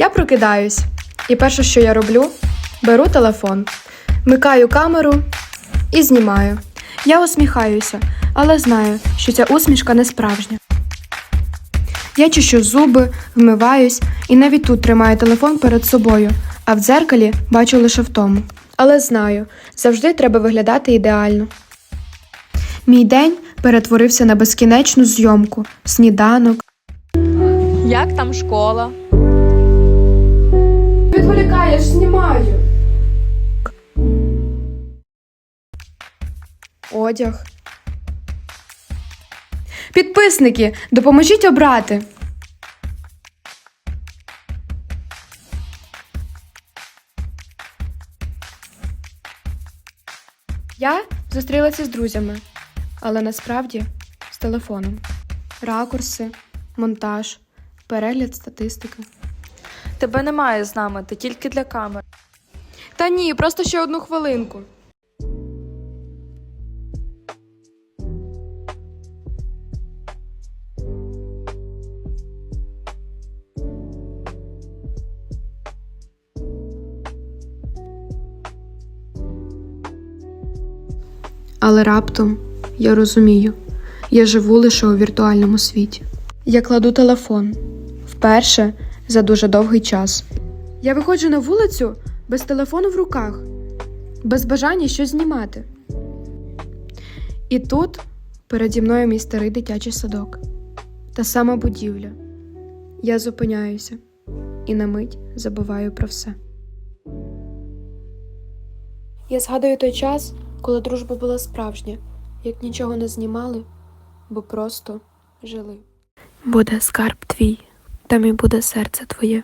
Я прокидаюсь, і перше, що я роблю, беру телефон, микаю камеру і знімаю. Я усміхаюся, але знаю, що ця усмішка не справжня. Я чищу зуби, вмиваюсь і навіть тут тримаю телефон перед собою, а в дзеркалі бачу лише втому. Але знаю, завжди треба виглядати ідеально. Мій день перетворився на безкінечну зйомку, сніданок. Як там школа? Відволікаєш, знімаю. Одяг. Підписники, допоможіть обрати. Я зустрілася з друзями, але насправді з телефоном. Ракурси, монтаж, перегляд статистики. Тебе немає з нами, ти тільки для камер. Та ні, просто ще одну хвилинку. Але раптом я розумію, я живу лише у віртуальному світі. Я кладу телефон вперше за дуже довгий час. Я виходжу на вулицю без телефону в руках, без бажання щось знімати. І тут переді мною мій старий дитячий садок, та сама будівля. Я зупиняюся і на мить забуваю про все. Я згадую той час, коли дружба була справжня, як нічого не знімали, бо просто жили. Буде скарб твій, там і буде серце твоє.